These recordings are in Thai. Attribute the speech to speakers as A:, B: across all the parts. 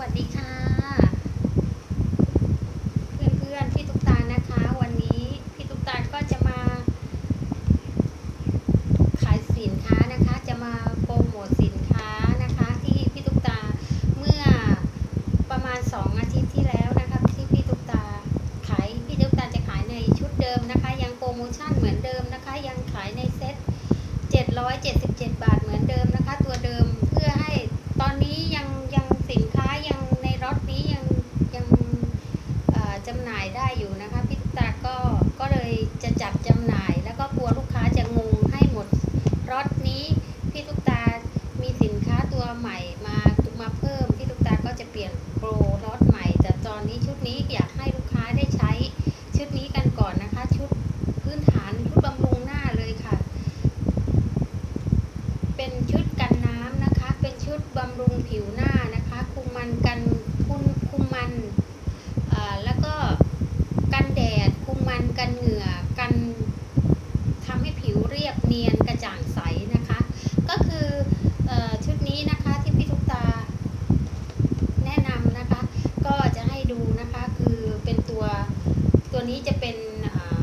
A: วัสดีค่ะ เพื่อนๆพี่ตุ๊กตานะคะ วันนี้พี่ตุ๊กตาก็จะมา ขายสินค้านะคะ จะมาโปรโมทสินค้านะคะ ที่พี่ตุ๊กตาเมื่อประมาณ 2 อาทิตย์ที่แล้วนะคะที่พี่ตุ๊กตาขายพี่ตุ๊กตาจะขายในชุดเดิมนะคะ ยังโปรโมชั่นเหมือนเดิมนะคะ ยังขายในเซ็ต777 บาทเหมือนเดิมนะคะ ตัวเดิมเพื่อให้ตอนนี้ยังยังสินค้ายังในรถนี้ยังยังเอ่อจำหน่ายได้อยู่นะคะพี่ตุ๊กตาก็ก็เลยจะจัดจำหน่าย แล้วก็กลัวลูกค้าจะงงให้หมด รถนี้พี่ตุ๊กตา มีสินค้าตัวใหม่มามาเพิ่ม พี่ตุ๊กตาก็จะเปลี่ยนโปรรถใหม่ แต่ตอนนี้ชุดนี้อยากให้ลูกค้าได้ใช้ชุดนี้กันก่อนนะคะ ชุดพื้นฐานชุดบำรุงหน้าเลยค่ะ เป็นชุดกันน้ำนะคะ เป็นชุดบำรุงผิวหน้านะคะ คุมมันกันคุมคุมมันอ่าแล้วก็กันแดด คุมมันกันเหงื่อกันทำให้ผิวเรียบเนียนกระจ่างใสนะคะ ก็คือเออชุดนี้นะคะที่พี่ทุกตา แนะนำนะคะ ก็จะให้ดูนะคะคือเป็นตัวตัว นี้จะเป็นอ่า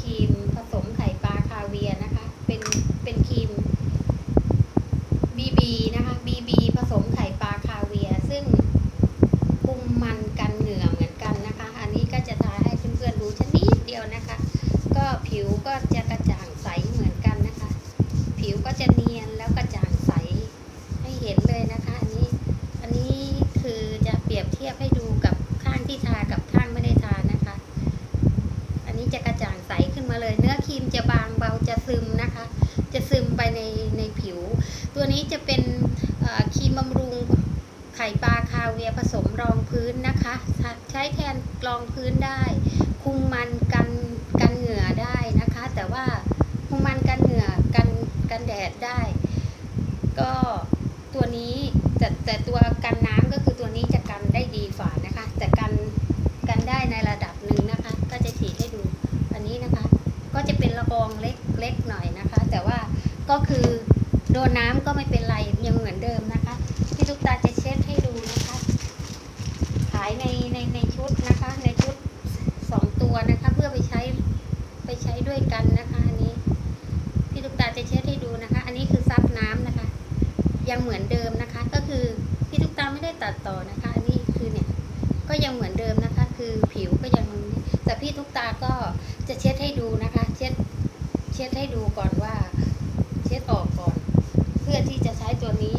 A: ครีมผสมไข่ปลาคาเวียร์นะคะ เป็นเป็นครีม BB นะคะ BB ผสมไข่ปลาคาเวียร์ซึ่งคุมมันกันเหงื่อเหมือนกันนะคะ อันนี้ก็จะทาให้เพื่อนๆดูชนิดเดียวนะคะ ก็ผิวก็จะกระจ่างใสเหมือนกันนะคะ ผิวก็จะเนียนแล้วกระจ่างใสให้เห็นเลยนะคะ อันนี้ อันนี้คือจะเปรียบเทียบให้ดูกับข้างที่ทากับข้างไม่ได้ทานะคะ อันนี้จะกระจ่างใสขึ้นมาเลย เนื้อครีมจะบางเบาจะซึมนะคะ จะซึมไปในในผิว ตัวนี้จะเป็นเอ่อครีมบำรุง ไข่ปลาคาเวียผสมรองพื้นนะคะ ใช้แทนรองพื้นได้ คุมมันกันกันเหงื่อได้นะคะ แต่ว่าคุมมันกันเหงื่อกันกันแดดได้ ก็ตัวนี้แต่แต่ตัวกันน้ำก็คือตัวนี้จะกันได้ดีฝ่านะคะ แต่กันกันได้ในระดับหนึ่งนะคะ ก็จะฉีดให้ดูอันนี้นะคะ ก็จะเป็นละอองเล็กเล็กหน่อยนะคะ แต่ว่าก็คือโดนน้ำก็ไม่เป็นไรยังเหมือนเดิมนะคะพี่ตุ๊กตาจะเช็ดให้ดูนะคะ ขายในในในชุดนะคะ ในชุดสองตัวนะคะ เพื่อไปใช้ไปใช้ด้วยกันนะคะอันนี้พี่ตุ๊กตาจะเช็ดให้ดูนะคะ อันนี้คือซับน้ำนะคะ ยังเหมือนเดิมนะคะ ก็คือพี่ตุ๊กตาไม่ได้ตัดต่อนะคะ อันนี้คือเนี่ยก็ยังเหมือนเดิมนะคะ คือผิวก็ยังแต่พี่ตุ๊กตาก็จะเช็ดให้ดูนะคะ เช็ดเช็ดให้ดูก่อนว่า เช็ดออกก่อน เพื่อที่จะใช้ตัวนี้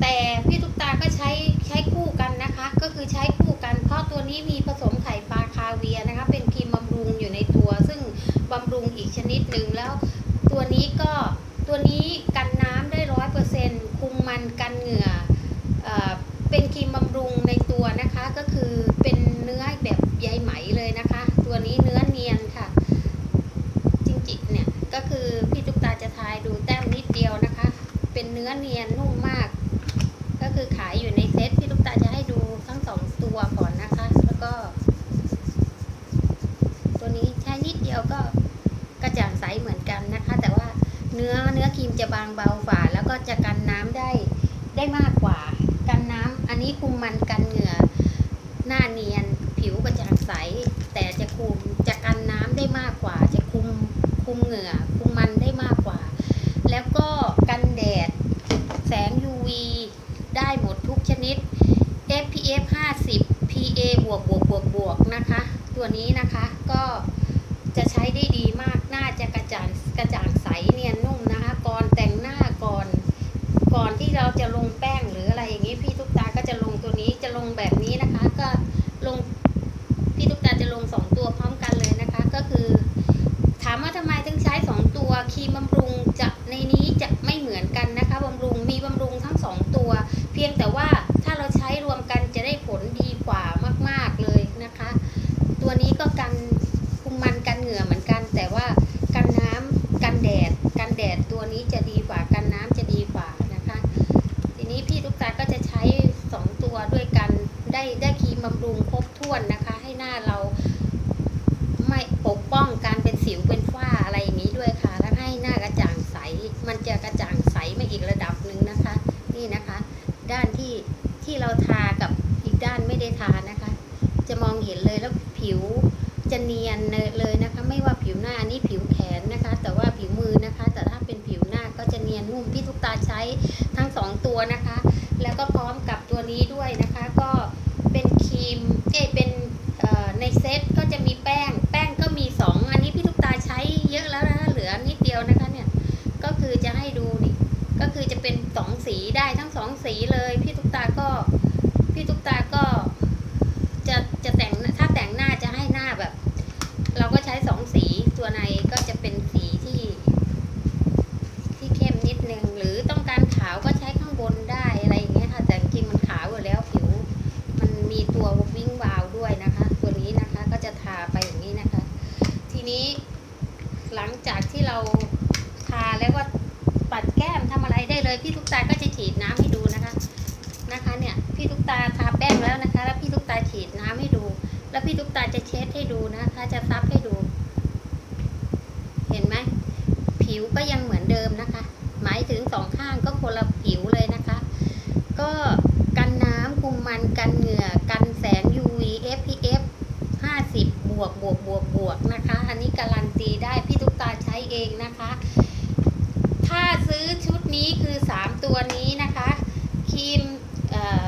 A: แต่พี่ตุ๊กตาก็ใช้ ก็คือใช้คู่กัน เพราะตัวนี้มีผสมไข่ปลาคาเวียนะคะ เป็นครีมบำรุงอยู่ในตัว ซึ่งบำรุงอีกชนิดหนึ่งแล้ว ตัวนี้ก็ตัวนี้กันน้ำได้ร้อยเปอร์เซ็นต์คุมมันกันเหงื่อเอเป็นครีมบำรุงในตัวนะคะ ก็คือเป็นเนื้อแบบใยไหมเลยนะคะ ตัวนี้เนื้อเนียนค่ะจริงๆเนี่ยก็คือพี่ตุ๊กตาจะทายดูแต้มนิดเดียวนะคะ เป็นเนื้อเนียนนุ่มมาก ก็คือขายอยู่ใน ตาจะให้ดูทั้งสองตัวก่อนนะคะ แล้วก็ ตัวนี้ใช้นิดเดียวก็กระจ่างใสเหมือนกันนะคะ แต่ว่าเนื้อเนื้อครีมจะบางเบากว่าแล้วก็จะกันน้ำได้ได้มากกว่า กันน้ำอันนี้คุมมันกันเหงื่อหน้าเนียน ผิวกระจ่างใส แต่จะคุมจะกันน้ำได้มากกว่า จะคุมคุมเหงื่อคุมมันได้มากกว่า แล้วก็กันแดดแสง UV ได้หมดทุกชนิด SPF 50 PA บวกบวกบวกบวกนะคะ ตัวนี้นะคะก็จะใช้ได้ดีมากหน้าจะกระจ่างกระจ่างใสเนียนนุ่มนะคะ ก่อนแต่งหน้าก่อน ก่อนที่เราจะลงแป้งหรืออะไรอย่างนี้พี่ตุ๊กตาก็จะลงตัวนี้จะลงแบบนี้นะคะ ก็ลงพี่ตุ๊กตาจะลงสองตัวพร้อมกันเลยนะคะ ก็คือ ถามว่าทำไมถึงใช้สองตัวครีมบำรุงจะในนี้จะไม่เหมือนกันนะคะบำรุงมีบำรุงทั้งสองตัว เพียงแต่ว่า ได้ทั้งสองสีเลย พี่ตุ๊กตาก็ พี่ตุ๊กตาก็ จะจะแต่งถ้าแต่งหน้าจะให้หน้าแบบ เราก็ใช้สองสีตัวในก็จะเป็นสีที่ ที่เข้มนิดนึงหรือต้องการขาวก็ใช้ข้างบนได้อะไรอย่างเงี้ยค่ะแต่จริงๆมันขาวอยู่แล้วผิว มันมีตัววิ่งวาวด้วยนะคะ ตัวนี้นะคะก็จะทาไปอย่างนี้นะคะ ทีนี้หลังจากที่เราทาแล้วก็ปัดแก้มทำอะไรได้เลย พี่ทุกตาก็จะฉีดน้ำให้ดูนะคะนะคะ เนี่ยพี่ทุก ตาทาแป้งแล้วนะคะ แล้วพี่ทุกตาฉีดน้ำให้ดู แล้วพี่ทุกตาจะเช็ดให้ดูนะคะ จะซับให้ดู เห็นไหมผิวก็ยังเหมือนเดิมนะคะ หมายถึงสองข้างก็คนละผิวเลยนะคะ ก็กันน้ำคุมมันกันเหงื่อกันแสง UV SPF 50 บวกบวกบวกบวกนะคะ อันนี้การันตีได้พี่ตุ๊กตาใช้เองนะคะ ถ้าซื้อชุดนี้คือ 3 ตัวนี้นะคะครีมเอ่อ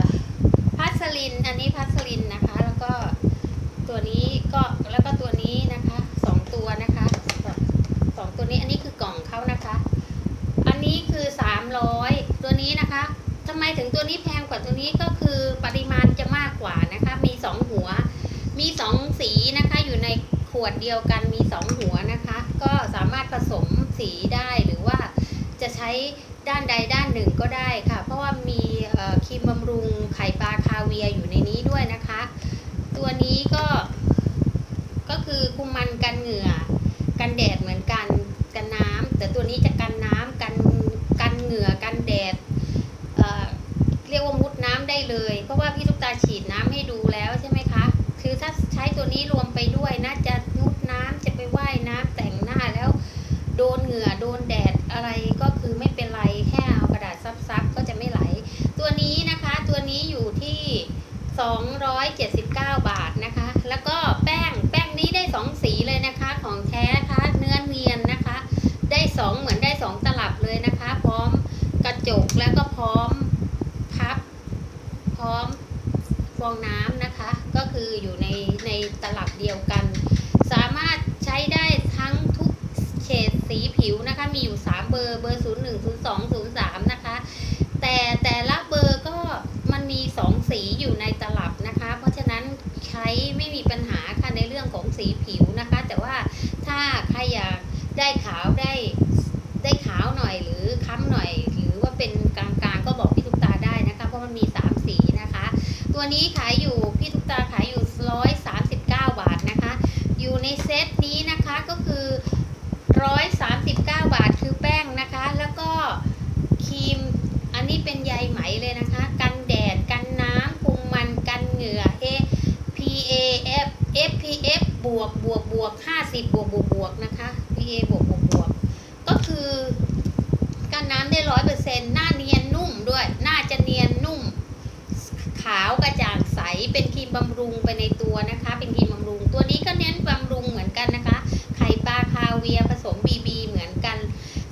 A: พัสลิน อันนี้พัสลินนะคะ แล้วก็ตัวนี้ก็แล้วก็ตัวนี้นะคะสองตัวนะคะสองตัวนี้อันนี้คือกล่องเขานะคะ อันนี้คือ 300 ตัวนี้นะคะทำไมถึงตัวนี้แพงกว่าตัวนี้ก็คือปริมาณจะมากกว่านะคะ มี 2 หัว มี 2 สีนะคะ อยู่ในขวดเดียวกันมี 2 หัวนะคะ ก็สามารถผสมสีได้หรือว่าจะใช้ด้านใดด้านหนึ่งก็ได้ค่ะ เพราะว่ามีครีมบำรุงไข่ปลาคาเวียอยู่ในนี้ด้วยนะคะ ตัวนี้ก็ก็คือคุมมันกันเหงื่อ กันแดดเหมือนกันกันน้ำแต่ตัวนี้จะกัน เหงื่อกันแดดเเรียกว่ามุดน้ำได้เลย เพราะว่าพี่ตุ๊กตาฉีดน้ำให้ดูแล้วใช่ไหมคะ คือถ้าใช้ตัวนี้รวมไปด้วยน่าจะมุดน้ำจะไปว่ายน้ำแต่งหน้าแล้ว โดนเหงื่อโดนแดดอะไรก็คือไม่เป็นไรแค่เอากระดาษซับๆก็จะไม่ไหล ตัวนี้นะคะตัวนี้อยู่ที่ 279 บาทนะคะ แล้วก็แป้งแป้งนี้ได้ 2 สีเลยนะคะ ของแท้ค่ะเนื้อเนียนนะคะ ได้ 2 เหมือนได้ 2 ตลับเลยนะคะ พร้อมกระจกแล้วก็พร้อมพับ พร้อมฟองน้ำนะคะ ก็คืออยู่ในในตลับเดียวกัน สามารถใช้ได้ทั้งทุกเฉดสีผิวนะคะ มีอยู่ 3 เบอร์เบอร์ 01 02 03 นะคะ แต่แต่ละเบอร์ก็มันมี 2 สีอยู่ในตลับนะคะ เพราะฉะนั้นใช้ไม่มีปัญหาค่ะในเรื่องของสีผิวนะคะ แต่ว่าถ้าใครอยากได้ขาวได้ได้ขาวหน่อยหรือค้ำหน่อย หรือว่าเป็นกลางๆก็บอกพี่ทุกตาได้นะคะ เพราะมันมี 3 สีนะคะ ตัวนี้ขายอยู่พี่ทุกตาขายอยู่ 139 บาทนะคะ อยู่ในเซตนี้นะคะก็คือ 139 บาทคือแป้งนะคะ แล้วก็ครีม อันนี้เป็นใยไหมเลยนะคะ กันแดด กันน้ำคุมมัน กันเหงื่อ A P A F F P F บวกบวกบวก50 บวกบวกบวกนะคะ P A บวกบวกบวก ก็คือ กันน้ำได้ร้อยเปอร์เซ็นต์หน้าเนียนนุ่มด้วย หน้าจะเนียนนุ่ม ขาวกระจ่างใส เป็นครีมบำรุงไปในตัวนะคะ เป็นครีมบำรุง ตัวนี้ก็เน้นบำรุงเหมือนกันนะคะ ไข่ปลาคาเวียผสมบีบีเหมือนกัน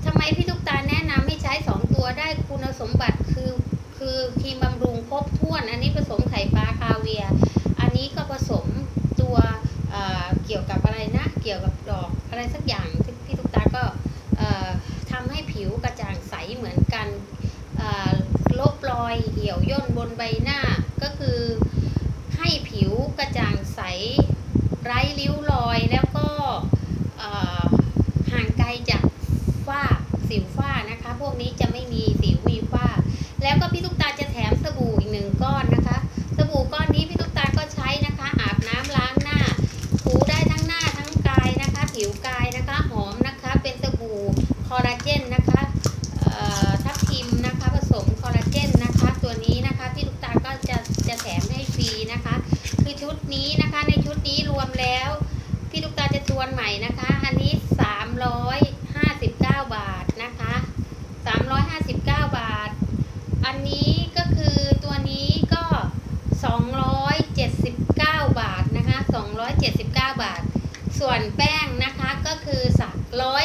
A: ทำไมพี่ทุกตาแนะนำให้ใช้ 2 ตัวได้คุณสมบัติคือคือครีมบำรุงครบถ้วน อันนี้ผสมไข่ปลาคาเวีย อันนี้ก็ผสมตัวเอ่อเกี่ยวกับอะไรนะ เกี่ยวกับดอกอะไรสักอย่างที่พี่ทุกตาก็เอ่อ ให้ผิวกระจ่างใสเหมือนกันลบรอยเหี่ยวย่นบนใบหน้า ก็คือให้ผิวกระจ่างใส ไร้ริ้วรอยแล้วก็ห่างไกลจากฝ้าสิวฝ้านะคะ พวกนี้จะไม่มี 279 บาทนะคะ 279 บาท ส่วนแป้งนะคะก็คือ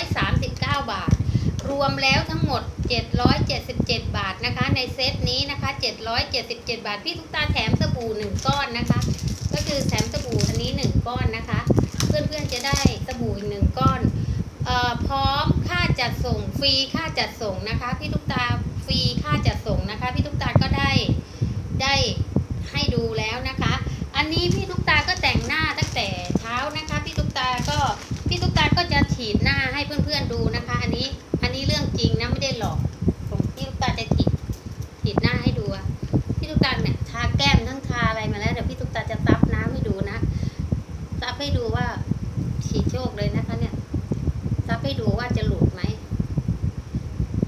A: 139 บาท รวมแล้วทั้งหมด 777 บาทนะคะ ในเซตนี้นะคะ 777 บาท พี่ทุกตาแถมสบู่1ก้อนนะคะ ก็คือแถมสบู่อันนี้ 1 ก้อนนะคะ เพื่อนๆจะได้สบู่อีกหนึ่งก้อนพร้อมค่าจัดส่งฟรีค่าจัดส่งนะคะ พี่ทุกตาฟรีค่าจัดส่งนะคะ พี่ทุกตาก็ได้ได้ ให้ดูแล้วนะคะ อันนี้พี่ทุกตาก็แต่งหน้าตั้งแต่เช้านะคะ พี่ทุกตาก็พี่ทุกตาก็จะฉีดหน้าให้เพื่อนๆดูนะคะ อันนี้อันนี้เรื่องจริงนะไม่ได้หลอกพี่ทุกตาจะฉีดฉีดหน้าให้ดูอะพี่ทุกตาเนี่ยทาแก้มทั้งทาอะไรมาแล้วเดี๋ยวพี่ทุกตาจะซับน้ำให้ดูนะซับให้ดูว่าฉีดโชคเลยนะคะ เนี่ยซับให้ดูว่าจะหลุดไหม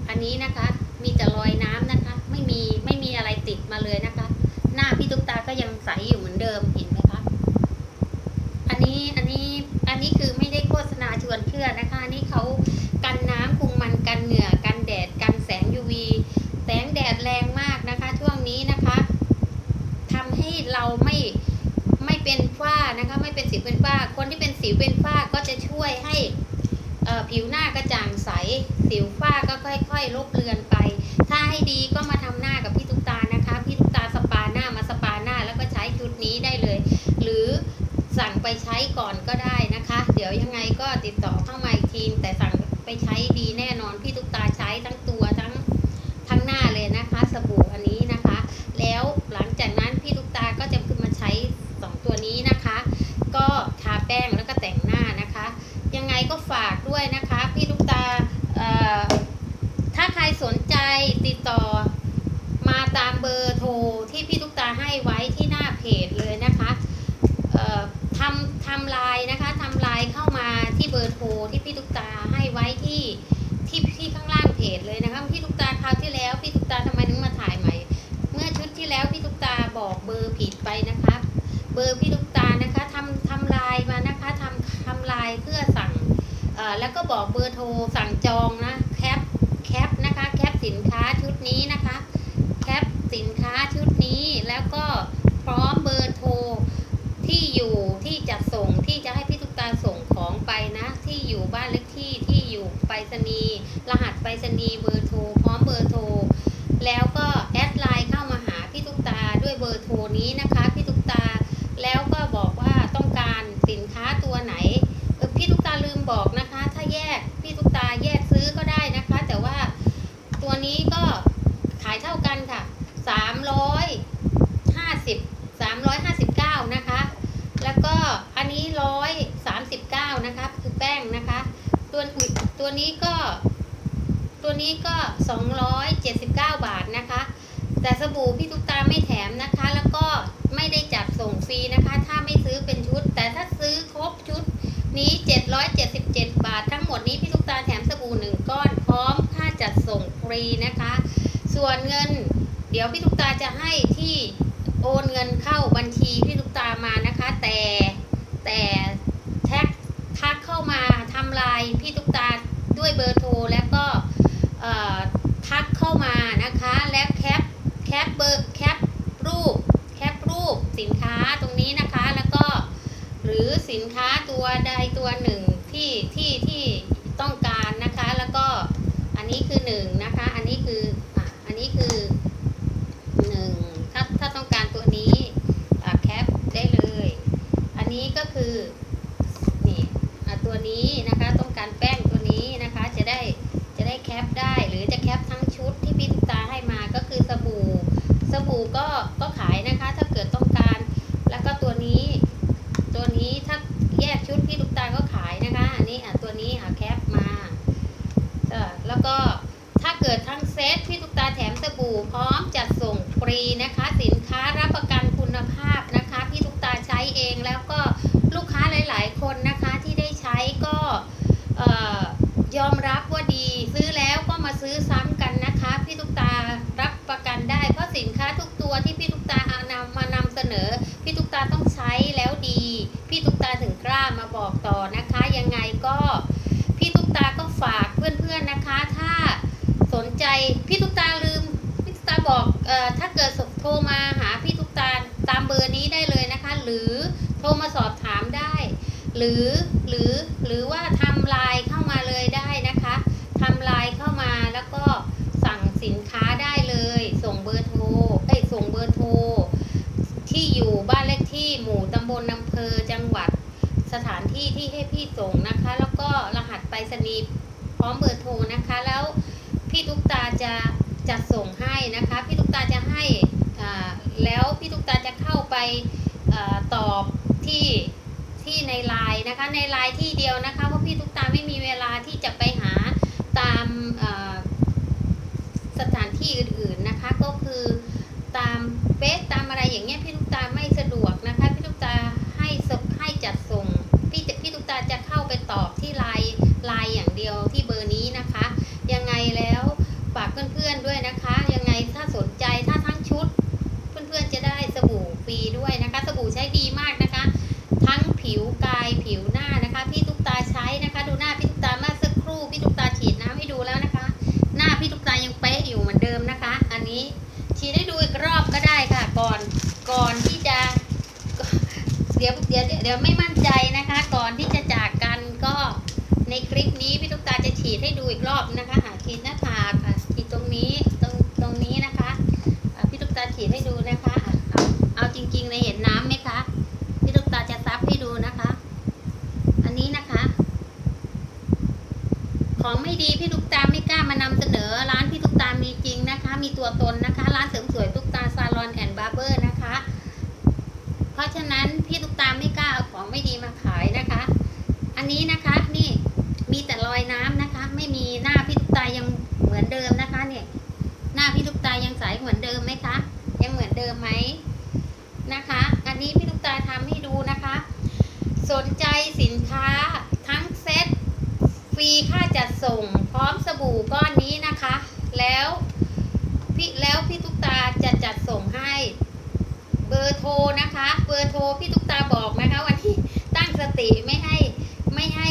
A: อันนี้นะคะ มีแต่รอยน้ำนะคะ ไม่มีไม่มีอะไรติดมาเลยนะคะ หน้าพี่ตุ๊กตาก็ยังใสอยู่เหมือนเดิมเห็นไหมคะ อันนี้อันนี้อันนี้คือไม่ได้โฆษณาชวนเชื่อนะคะ อันนี้เขากันน้ำคุมมันกันเหงื่อกันแดดกันแสง UV แสงแดดแรงมากนะคะ ช่วงนี้นะคะทำให้เราไม่ไม่เป็นฝ้านะคะ ไม่เป็นสิวเป็นฝ้า คนที่เป็นสิวเป็นฝ้าก็จะช่วยให้เอ่อ ผิวหน้ากระจ่างใส สิวฝ้าก็ค่อยๆ ลบเลือนไป ถ้าให้ดีก็มาทำหน้ากับพี่ตุ๊กตานะคะ พี่ตุ๊กตาสปาหน้ามาสปาหน้าแล้วก็ใช้ชุดนี้ได้เลย หรือสั่งไปใช้ก่อนก็ได้นะคะ เดี๋ยวยังไงก็ติดต่อเข้ามาอีกทีแต่สั่งไปใช้ดีแน่นอน พี่ตุ๊กตาใช้ทั้งตัวทั้งทั้งหน้าเลยนะคะ สบู่อันนี้นะคะ แล้วหลังจากนั้นพี่ตุ๊กตาก็จะขึ้นมาใช้สองตัวนี้นะคะ ก็ทาแป้งแล้วก็แต่ง ยังไงก็ฝากด้วยนะคะ พี่ทุกตาถ้าใครสนใจติดต่อมาตามเบอร์โทรที่พี่ทุกตาให้ไว้ที่หน้าเพจเลยนะคะทำทำลายนะคะทำลายเข้ามาที่เบอร์โทรที่พี่ทุกตาให้ไว้ที่ที่ที่ข้างล่างเพจเลยนะคะพี่ทุก สั่งจองนะแคปแคปนะคะแคปสินค้าชุดนี้นะคะ แคปสินค้าชุดนี้แล้วก็พร้อมเบอร์โทรที่อยู่ที่จะส่งที่จะให้พี่ตุ๊กตาส่งของไปนะ ที่อยู่บ้านเลขที่ที่อยู่ไปรษณีย์รหัสไปรษณีย์เบอร์โทรพร้อมเบอร์โทรแล้วก็แอดไลน์เข้ามาหาพี่ตุ๊กตาด้วยเบอร์โทรนี้นะคะพี่ตุ๊กตา แล้วก็บอกว่าต้องการสินค้าตัวไหนเออพี่ตุ๊กตาลืมบอกนะคะ ถ้าแยกพี่ตุ๊กตาแยกซื้อก็ได้นะคะ แต่ว่าตัวนี้ก็ขายเท่ากันค่ะ สามร้อยห้าสิบสามร้อยห้าสิบเก้านะคะ แล้วก็อันนี้ร้อยสามสิบเก้านะคะคือแป้งนะคะ ตัวอื่นตัวนี้ก็ ตัวนี้ก็สองร้อยเจ็ดสิบเก้าบาทนะคะ แต่สบู่พี่ตุ๊กตาไม่แถมนะคะ แล้วก็ไม่ได้จัดส่งฟรีนะคะ ถ้าไม่ซื้อเป็นชุด แต่ถ้าซื้อครบชุดนี้ 777 บาท ทั้งหมดนี้พี่ตุ๊กตาแถมสบู่หนึ่งก้อนพร้อมค่าจัดส่งฟ รีนะคะ ส่วนเงิน เดี๋ยวพี่ตุ๊กตาจะให้ที่โอนเงินเข้าบัญชีพี่ตุ๊กตามานะคะ แต่แต่แท็กทักเข้ามาทำลายพี่ตุ๊กตาด้วยเบอร์โทรแล้วก็ทักเข้ามานะคะและแคปแคปเบอร์แคปรูปแคปรูปสินค้าตรงนี้นะคะแล้วก็หรือสินค้าตัวใดตัวหนึ่งที่ที่ที่ต้องการนะคะ แล้วก็อันนี้คือ นี่คือนนี้คืออะอันนี้คือหนึ่งถ้าถ้าต้องการตัวนี้อะแคปได้เลย อันนี้ก็คือนี่อะตัวนี้นะคะต้องการแป้งตัวนี้นะคะ จะได้จะได้แคปได้หรือจะแคปทั้งชุดที่พี่ตุ๊กตาให้มาก็คือสบู่ สบู่ก็ก็ขายนะคะ ถ้าเกิดต้องการ แล้วก็ตัวนี้ ตัวนี้ถ้าแยกชุดพี่ลูกตาลก็ขายนะคะ อันนี้อะตัวนี้อะแคปมาเออแล้วก็ถ้าเกิดทั้งเซตพี่ลูกตาแถมสบู่พร้อมจัดส่งฟรีนะคะ สินค้ารับประกันคุณภาพนะคะ พี่ลูกตาใช้เองแล้วก็ลูกค้าหลาย ๆ คนนะคะที่ได้ใช้ก็เอ่อยอมรับว่าดี ซื้อแล้วก็มาซื้อซ้ำกันนะคะ พี่ลูกตารับประกันได้ เพราะสินค้าทุกตัวที่พี่ลูกตาเอานำมานำเสนอ พี่ตุ๊กตาต้องใช้แล้วดี พี่ตุ๊กตาถึงกล้ามาบอกต่อนะคะ ยังไงก็พี่ตุ๊กตาก็ฝากเพื่อนๆนะคะ ถ้าสนใจพี่ตุ๊กตาลืม พี่ตุ๊กตาบอกเอ่อถ้าเกิดโทรมาหาพี่ตุ๊กตาตามเบอร์นี้ได้เลยนะคะ หรือโทรมาสอบถามได้ หรือหรือหรือว่าทำไลน์เข้ามาเลยได้นะคะทำไลน์เข้ามาแล้วก็สั่งสินค้าได้เลย ส่งเบอร์โทรเอ้ยส่งเบอร์โทร ที่อยู่บ้านเลขที่หมู่ตำบลอำเภอจังหวัดสถานที่ที่ให้พี่ส่งนะคะ แล้วก็ รหัสไปรษณีย์พร้อมเบอร์โทรนะคะ แล้วพี่ตุ๊กตาจะจะส่งให้นะคะ พี่ตุ๊กตาจะให้แล้วพี่ตุ๊กตาจะเข้าไปอตอบที่ที่ในไลน์นะคะ ในไลน์ที่เดียวนะคะเพราะพี่ตุ๊กตาไม่มีเวลาที่จะไปหาตามสถานที่อื่นๆนะคะ ก็คือตามเฟซตามอะไรอย่างเงี้ยพี่ตุ๊กตาไม่สะดวกนะคะ พี่ตุ๊กตาให้ให้จัดส่งพี่พี่ตุ๊กตาจะเข้าไปตอบที่ไลน์ ไลน์อย่างเดียวที่เบอร์นี้นะคะ ยังไงแล้วฝากเพื่อนๆด้วยนะคะ ยังไงถ้าสนใจถ้าทั้งชุด เพื่อนๆจะได้สบู่ฟรีด้วยนะคะ มีตัวตนนะคะ ร้านเสริมสวยตุ๊กตาซาลอนแอนด์บาร์เบอร์นะคะ เพราะฉะนั้นพี่ตุ๊กตาไม่กล้าเอาของไม่ดีมาขายนะคะ อันนี้นะคะนี่มีแต่รอยน้ำนะคะ ไม่มีหน้าพี่ตุ๊กตายังเหมือนเดิมนะคะเนี่ยหน้าพี่ตุ๊กตายังใสเหมือนเดิมไหมคะ ยังเหมือนเดิมไหมนะคะ อันนี้พี่ตุ๊กตาทำให้ดูนะคะ สนใจสินค้าทั้งเซ็ตฟรีค่าจัดส่งพร้อมสบู่ก้อนนี้นะคะ แล้ว พี่แล้วพี่ตุ๊กตาจะจัดส่งให้ เบอร์โทรนะคะ เบอร์โทรพี่ตุ๊กตาบอกนะคะ วันที่ตั้งสติไม่ให้ไม่ให้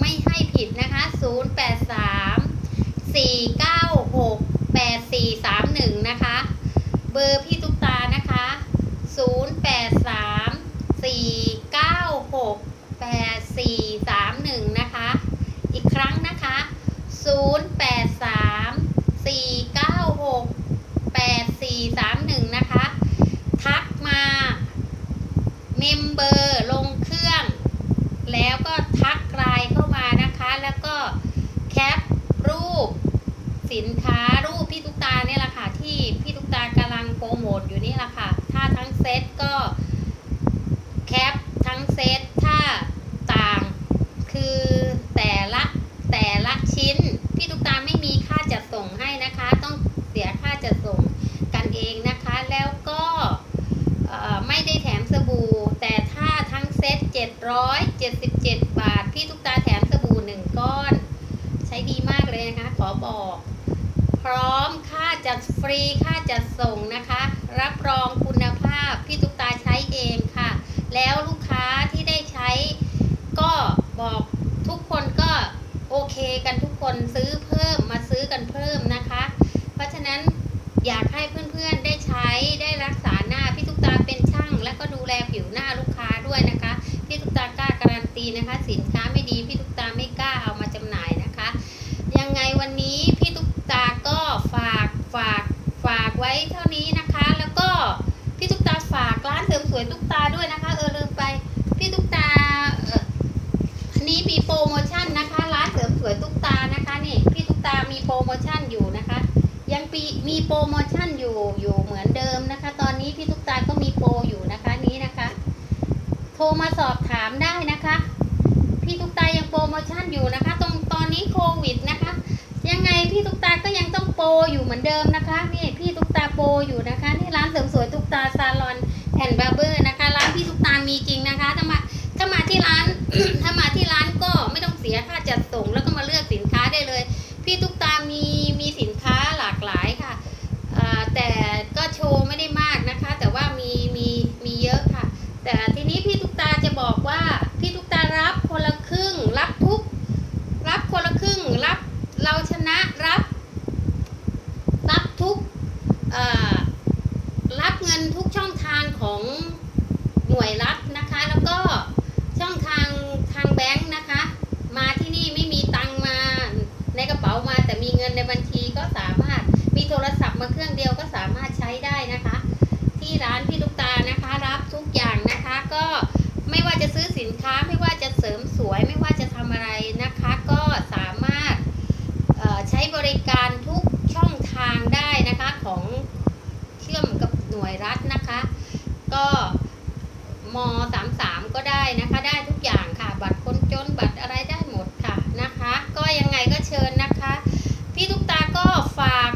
A: ไม่ให้ผิดนะคะ 0 8 3 4 9 6 8 4 3 1 นะคะ เบอร์พี่ตุ๊กตานะคะ 0 8 3 4 9 6 8 4 3 1 นะคะ อีกครั้งนะคะ 0 8 3 4 9 6 8 4 3 1 นะคะ ทักมาเมมเบอร์ลงเครื่อง แล้วก็ทักไลน์เข้ามานะคะ แล้วก็แคปรูปสินค้ารูปพี่ตุ๊กตาเนี่ยแหละค่ะที่พี่ตุ๊กตากำลังโปรโมทอยู่นี่แหละค่ะ ถ้าทั้งเซตก็แคปทั้งเซตถ้าต่างคือแต่ละแต่ละชิ้น พี่ตุ๊กตาไม่มีค่าจัดส่งให้นะคะ ต้องเสียค่าจัดส่งกันเองนะคะ แล้วก็เอ่อไม่ได้แถมสบู่ แต่ถ้าทั้งเซต777 บาท พี่ตุ๊กตาแถมสบู่หนึ่งก้อน ใช้ดีมากเลยนะคะ ขอบอก พร้อมค่าจัดฟรีค่าจัดส่งนะคะ รับรองคุณภาพ พี่ตุ๊กตาใช้เองค่ะ แล้วลูกค้าที่ได้ใช้ ก็บอกทุกคนก็โอเคกันทุกคนซื้อเพิ่มมาซื้อกันเพิ่มนะคะ เพราะฉะนั้น อยากให้เพื่อนๆได้ใช้ได้รักษาหน้าพี่ตุ๊กตาเป็นช่าง และก็ดูแลผิวหน้าลูกค้าด้วยนะคะพี่ตุ๊กตากล้าการันตีนะคะ สินค้าไม่ดีพี่ตุ๊กตาไม่กล้าเอามาจำหน่ายนะคะ ยังไงวันนี้พี่ตุ๊กตาก็ฝากฝากฝากไว้เท่านี้นะคะ แล้วก็พี่ตุ๊กตาฝากร้านเสริมสวยตุ๊กตาด้วยนะคะ เออลืมไปพี่ตุ๊กตาเอออันนี้มีโปรโมชั่นนะคะ ร้านเสริมสวยตุ๊กตานะคะนี่พี่ตุ๊กตามีโปรโมชั่นอยู่นะคะ ปีมีโปรโมชั่นอยู่อยู่เหมือนเดิมนะคะ ตอนนี้พี่ตุ๊กตาก็มีโปรอยู่นะคะนี้นะคะ โทรมาสอบถามได้นะคะ พี่ตุ๊กตายังโปรโมชั่นอยู่นะคะ ตรงตอนนี้โควิดนะคะ ยังไงพี่ตุ๊กตาก็ยังต้องโปรอยู่เหมือนเดิมนะคะนี่พี่ตุ๊กตาโปรอยู่นะคะนี่ร้านเสริมสวยตุ๊กตาซาลอนแอนด์บาร์เบอร์นะคะร้านพี่ตุ๊กตามีจริงนะคะถ้ามาถ้ามาที่ร้านถ้ามาที่ร้านก็ไม่ต้องเสียค่าจัดส่งแล้วก็มาเลือกสินค้าได้เลย พี่ตุ๊กตามีมีสินค้าหลากหลายค่ะอ่าแต่ก็โชว์ไม่ได้มากนะคะ แต่ว่ามีมีมีเยอะค่ะ แต่ทีนี้พี่ตุ๊กตาจะบอกว่าพี่ตุ๊กตารับคนละครึ่ง รับทุก รับคนละครึ่ง รับเราชนะรับ รับทุกเอ่อรับเงิน ทุกช่องทางทางแบงค์นะคะ มาที่นี่ไม่มีตังมาในกระเป๋ามาแต่มีเงินในบัญชีก็สามารถมีโทรศัพท์มาเครื่องเดียวก็สามารถใช้ได้นะคะ ที่ร้านพี่ลูกตานะคะรับทุกอย่างนะคะ ก็ไม่ว่าจะซื้อสินค้าไม่ว่าจะเสริมสวยไม่ว่าจะทำอะไรนะคะ ก็สามารถใช้บริการทุกช่องทางได้นะคะของเชื่อมกับหน่วยรัฐนะคะ ก็ม33 ก็ได้นะคะ ได้ทุกอย่างค่ะ บัตรคนจนบัตรอะไรได้หมดค่ะนะคะ ก็ยังไงก็เชิญนะคะ พี่ตุ๊กตาก็ฝาก